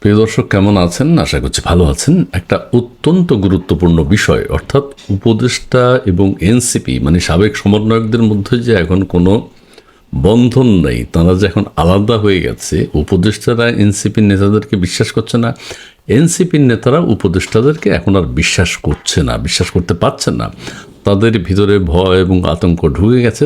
প্রিয় দর্শক, কেমন আছেন? আশা করছি ভালো আছেন। একটা অত্যন্ত গুরুত্বপূর্ণ বিষয়, অর্থাৎ উপদেষ্টা এবং এনসিপি মানে সাবেক সমন্বয়কদের মধ্যে যে এখন কোনো বন্ধন নেই, তারা যে এখন আলাদা হয়ে গেছে, উপদেষ্টারা এনসিপির নেতাদেরকে বিশ্বাস করছে না, এনসিপির নেতারা উপদেষ্টাদেরকে এখন আর বিশ্বাস করছে না, বিশ্বাস করতে পারছে না। তাদের ভিতরে ভয় এবং আতঙ্ক ঢুকে গেছে।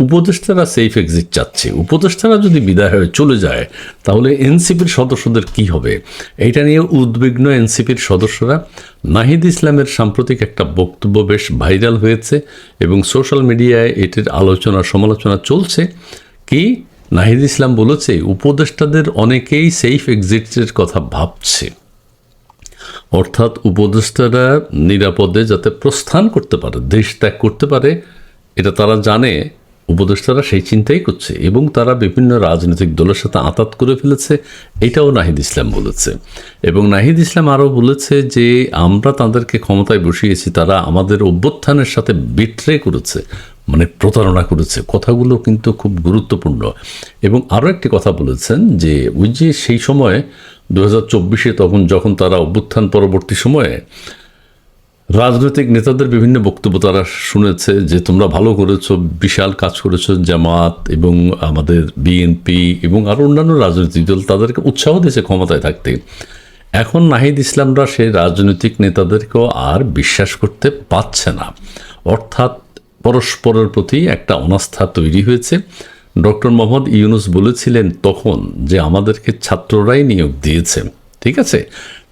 উপদেষ্টারা সেফ এক্সিট চাচ্ছে। উপদেষ্টারা যদি বিদায় হয়ে চলে যায়, তাহলে এনসিপির সদস্যদের কি হবে? এইটা নিয়ে উদ্বিগ্ন এনসিপির সদস্যরা। নাহিদ ইসলামের সাম্প্রতিক একটা বক্তব্য বেশ ভাইরাল হয়েছে এবং সোশ্যাল মিডিয়ায় এটির আলোচনা, সমালোচনা চলছে। কি? নাহিদ ইসলাম বলেছে, উপদেষ্টাদের অনেকেই সেফ এক্সিটের কথা ভাবছে। অর্থাৎ উপদেষ্টারা নিরাপদে যাতে প্রস্থান করতে পারে, দেশ ত্যাগ করতে পারে, এটা তারা জানে। উপদেষ্টারা সেই চিন্তাই করছে এবং তারা বিভিন্ন রাজনৈতিক দলের সাথে আঁতাত করে ফেলেছে, এটাও নাহিদ ইসলাম বলেছে। এবং নাহিদ ইসলাম আরও বলেছে যে, আমরা তাদেরকে ক্ষমতায় বসিয়েছি, তারা আমাদের অভ্যুত্থানের সাথে বিট্রে করেছে মানে প্রতারণা করেছে। কথাগুলো কিন্তু খুব গুরুত্বপূর্ণ। এবং আরও একটি কথা বলেছেন যে, ওই যে সেই সময় দু হাজার তখন যখন তারা অভ্যুত্থান পরবর্তী সময়ে রাজনৈতিক নেতাদের বিভিন্ন বক্তব্য তারা শুনেছে যে তোমরা ভালো করেছ, বিশাল কাজ করেছ, জামাত এবং আমাদের বিএনপি এবং আরও অন্যান্য রাজনৈতিক দল তাদেরকে উৎসাহ দিয়েছে ক্ষমতায় থাকতে। এখন নাহিদ ইসলামরা সেই রাজনৈতিক নেতাদেরকেও আর বিশ্বাস করতে পারছে না। অর্থাৎ পরস্পরের প্রতি একটা অনাস্থা তৈরি হয়েছে। ডক্টর মোহাম্মদ ইউনুস বলেছিলেন তখন যে আমাদেরকে ছাত্ররাই নিয়োগ দিয়েছে। ঠিক আছে?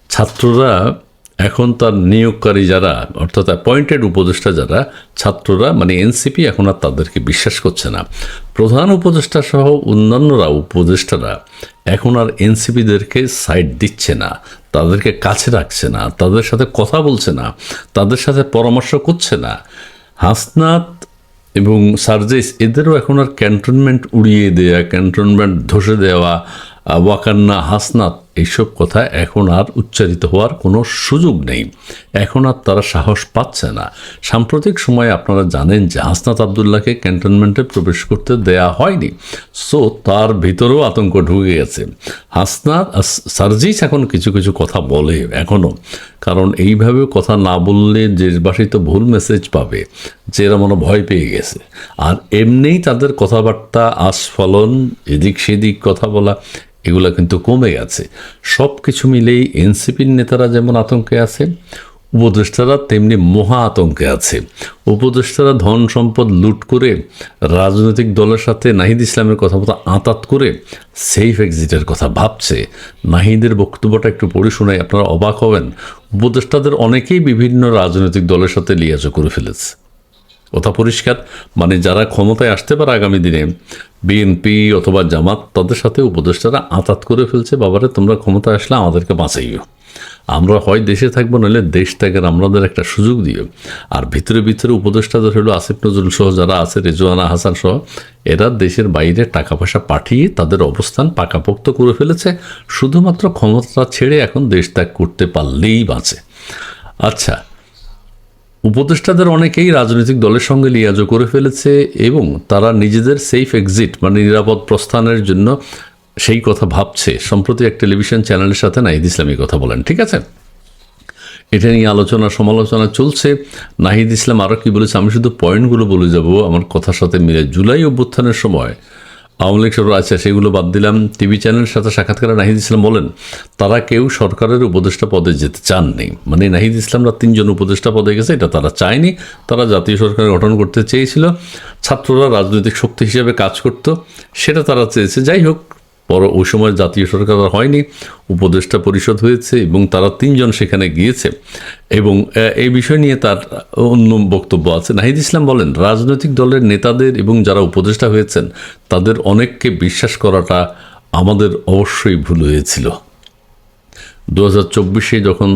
ছাত্ররা এখন তার নিয়োগকারী যারা, অর্থাৎ অ্যাপয়েন্টেড উপদেষ্টা যারা, ছাত্ররা মানে এনসিপি এখন আর তাদেরকে বিশ্বাস করছে না। প্রধান উপদেষ্টা সহ অন্যান্যরা, উপদেষ্টারা এখন আর এনসিপিদেরকে সাইড দিচ্ছে না, তাদেরকে কাছে রাখছে না, তাদের সাথে কথা বলছে না, তাদের সাথে পরামর্শ করছে না। হাসনাত এবং সার্জেস, এদেরও এখন আর ক্যান্টনমেন্ট উড়িয়ে দেওয়া ক্যান্টনমেন্ট ধসে দেওয়া ওয়াকান্না, হাসনাত এইসব কথা এখন আর উচ্চারিত হওয়ার কোনো সুযোগ নেই। এখন আর তারা সাহস পাচ্ছে না। সাম্প্রতিক সময়ে আপনারা জানেন যে হাসনাত আবদুল্লাহকে ক্যান্টনমেন্টে প্রবেশ করতে দেয়া হয়নি। সো তার ভিতরেও আতঙ্ক ঢুকে গেছে। হাসনাত সার্জিস এখন কিছু কিছু কথা বলে এখনও কারণ এইভাবে কথা না বললে দেশবাসী তো ভুল মেসেজ পাবে, যে এরা মনে ভয় পেয়ে গেছে। আর এমনিই তাদের কথাবার্তা আস্ফলন, এদিক সেদিক কথা বলা এগুলো কিন্তু কমে গেছে সব কিছু মিলেই এনসিপির নেতারা যেমন আতঙ্কে আছে, উপদেষ্টারা তেমনি মহা আতঙ্কে আছে। উপদেষ্টারা ধন সম্পদ লুট করে রাজনৈতিক দলের সাথে নাহিদ ইসলামের কথা কথাবার্তা আঁতাত করে সেফ এক্সিটের কথা ভাবছে। নাহিদের বক্তব্যটা একটু পড়ে শোনাই আপনারা অবাক হবেন। উপদেষ্টাদের অনেকেই বিভিন্ন রাজনৈতিক দলের সাথে লিয়াজো করে ফেলেছে। কথা পরিষ্কার। মানে যারা ক্ষমতায় আসতে পারে আগামী দিনে বিএনপি অথবা জামাত, তাদের সাথে উপদেষ্টারা আতাত করে ফেলছে, বাবারে, তোমরা ক্ষমতায় আসলে আমাদেরকে বাঁচাইও। আমরা হয় দেশে থাকব, নইলে দেশ ত্যাগের আমাদের একটা সুযোগ দিও। আর ভিতরে ভিতরে উপদেষ্টাদের হলো আসিফ নজরুল সহ যারা আছে, রেজওয়ানা হাসান সহ, এরা দেশের বাইরে টাকা পয়সা পাঠিয়ে তাদের অবস্থান পাকাপোক্ত করে ফেলেছে। শুধুমাত্র ক্ষমতা ছেড়ে এখন দেশ ত্যাগ করতে পারলেই বাঁচে। আচ্ছা উপদেষ্টাদের অনেকেই রাজনৈতিক দলের সঙ্গে লিয়াজো করে ফেলেছে এবং তারা নিজেদের সেফ এক্সিট মানে নিরাপদ প্রস্থানের জন্য সেই কথা ভাবছে। সম্প্রতি এক টেলিভিশন চ্যানেলের সাথে নাহিদ ইসলামী কথা বলেন, ঠিক আছে? এটা নিয়ে আলোচনা, সমালোচনা চলছে। নাহিদ ইসলাম আরও কী বলেছে? আমি শুধু পয়েন্টগুলো বলে যাব। আমার কথার সাথে মিলে জুলাই অভ্যুত্থানের সময় আওয়ামী লীগ সরকার আছে সেগুলো বাদ দিলাম। টিভি চ্যানেলের সাথে সাক্ষাৎকারে নাহিদ ইসলাম বলেন, তারা কেউ সরকারের উপদেষ্টা পদে যেতে চাননি। মানে নাহিদ ইসলামরা তিনজন উপদেষ্টা পদে গেছে, এটা তারা চায়নি। তারা জাতীয় সরকার গঠন করতে চেয়েছিল। ছাত্ররা রাজনৈতিক শক্তি হিসেবে কাজ করত, সেটা তারা চেয়েছে। যাই হোক পর ওই সময় জাতীয় সরকার হয়নি, উপদেষ্টা পরিষদ হয়েছে এবং তারা তিনজন সেখানে গিয়েছে এবং এই বিষয় নিয়ে তার অন্য বক্তব্য আছে। নাহিদ ইসলাম বলেন, রাজনৈতিক দলের নেতাদের এবং যারা উপদেষ্টা হয়েছেন, তাদের অনেককে বিশ্বাস করাটা আমাদের অবশ্যই ভুল হয়েছিল। দু হাজার চব্বিশে যখন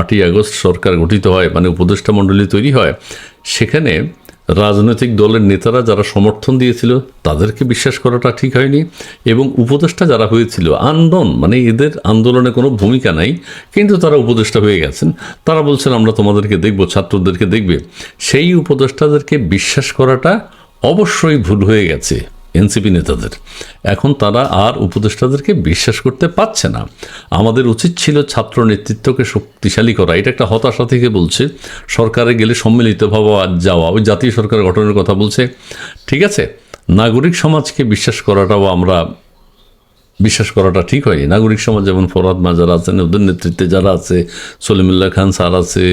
আটই আগস্ট সরকার গঠিত হয় মানে উপদেষ্টা মণ্ডলী তৈরি হয়, সেখানে রাজনৈতিক দলের নেতারা যারা সমর্থন দিয়েছিল, তাদেরকে বিশ্বাস করাটা ঠিক হয়নি এবং উপদেষ্টা যারা হয়েছিল আন্দোলন মানে এদের আন্দোলনে কোনো ভূমিকা নাই, কিন্তু তারা উপদেষ্টা হয়ে গেছেন। তারা বলছেন, আমরা তোমাদেরকে দেখব, ছাত্রদেরকে দেখবে। সেই উপদেষ্টাদেরকে বিশ্বাস করাটা অবশ্যই ভুল হয়ে গেছে। এনসিপি নেতাদের। এখন তারা আর উপদেষ্টাদেরকে বিশ্বাস করতে পারছে না। আমাদের উচিত ছিল ছাত্র নেতৃত্বকে শক্তিশালী করা। এটা একটা হতাশা থেকে বলছে। সরকারে গেলে সম্মিলিতভাবে যাওয়া। ওই জাতীয় সরকার গঠনের কথা বলছে। ঠিক আছে? নাগরিক সমাজকে বিশ্বাস করাটাও আমরা বিশ্বাস করাটা ঠিক হয়নি। নাগরিক সমাজ যেমন ফরহাদ মাজার আছেন ওদের নেতৃত্বে যারা আছে, সলিমুল্লাহ খান স্যার আছে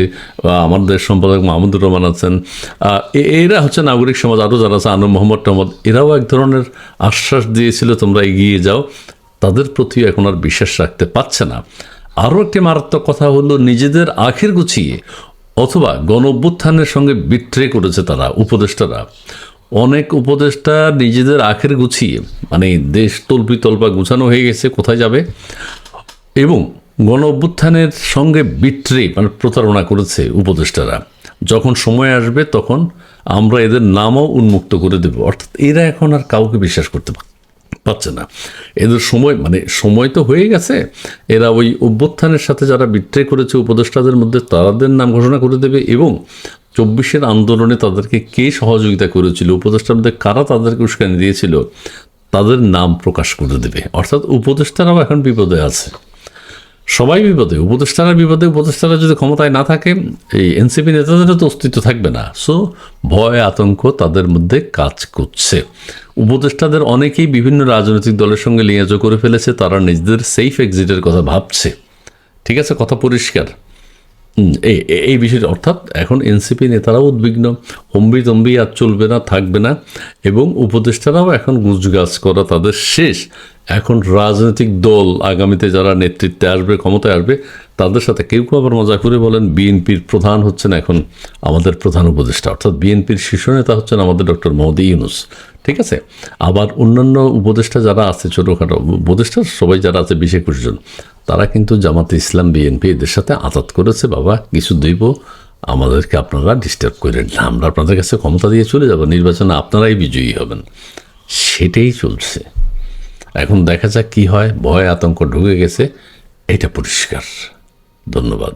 আমাদের সম্পাদক মাহমুদুর রহমান আছেন এরা হচ্ছে নাগরিক সমাজ, আরও যারা আছে আনু মোহাম্মদ টহমদ, এরাও এক ধরনের আশ্বাস দিয়েছিল, তোমরা এগিয়ে যাও। তাদের প্রতি এখন আর বিশ্বাস রাখতে পারছে না। আরও একটি মারাত্মক কথা হলো, নিজেদের আখের গুছিয়ে অথবা গণ সঙ্গে বিট্রে করেছে তারা, উপদেষ্টারা। অনেক উপদেষ্টা নিজেদের আখের গুছিয়ে মানে দেশ তল্পি তল্পা গুছানো হয়ে গেছে, কোথায় যাবে? এবং গণ অভ্যুত্থানের সঙ্গে বিট্রে মানে প্রতারণা করেছে উপদেষ্টারা। যখন সময় আসবে, তখন আমরা এদের নামও উন্মুক্ত করে দেব। অর্থাৎ এরা এখন আর কাউকে বিশ্বাস করতে পারছে না। এদের সময় মানে সময় তো হয়ে গেছে। এরা ওই অভ্যুত্থানের সাথে যারা বিট্রে করেছে উপদেষ্টাদের মধ্যে তাদের নাম ঘোষণা করে দেবে এবং চব্বিশের আন্দোলনে তাদেরকে কে সহযোগিতা করেছিল, উপদেষ্টার মধ্যে কারা তাদেরকে উস্কানি দিয়েছিল, তাদের নাম প্রকাশ করে দেবে। অর্থাৎ উপদেষ্টারাও এখন বিপদে আছে। সবাই বিপদে। উপদেষ্টারা বিপদে, উপদেষ্টারা যদি ক্ষমতায় না থাকে, এই এনসিপি নেতাদেরও তো অস্তিত্ব থাকবে না। সো ভয়, আতঙ্ক তাদের মধ্যে কাজ করছে। উপদেষ্টাদের অনেকেই বিভিন্ন রাজনৈতিক দলের সঙ্গে লিয়াজো করে ফেলেছে, তারা নিজেদের সেফ এক্সিটের কথা ভাবছে। ঠিক আছে, কথা পরিষ্কার। এই বিষয়টা, অর্থাৎ এখন এনসিপি নেতারাও উদ্বিগ্ন। হম্বি তম্বি আর চলবে না, থাকবে না, এবং উপদেষ্টারাও এখন গুজগাছ করা তাদের শেষ। এখন রাজনৈতিক দল আগামীতে যারা নেতৃত্বে আসবে, ক্ষমতায় আসবে, তাদের সাথে কেউ কেউ আবার মজা করে বলেন, বিএনপির প্রধান হচ্ছেন এখন আমাদের প্রধান উপদেষ্টা। অর্থাৎ বিএনপির শীর্ষ নেতা হচ্ছেন আমাদের ডক্টর মোহাম্মদ ইউনুস। ঠিক আছে? আবার অন্যান্য উপদেষ্টা যারা আছে ছোটোখাটো, উপদেষ্টা সবাই যারা আছে বিশ একুশ জন, তারা কিন্তু জামাতে ইসলাম, বিএনপি এদের সাথে আঘাত করেছে, বাবা, কিছু দইব আমাদেরকে আপনারা ডিস্টার্ব করেন না। আমরা আপনাদের কাছে ক্ষমতা দিয়ে চলে যাব, নির্বাচনে আপনারাই বিজয়ী হবেন। সেটাই চলছে। এখন দেখা যাক কি হয়, ভয় আতঙ্ক ঢুকে গেছে, এটা পরিষ্কার। ধন্যবাদ।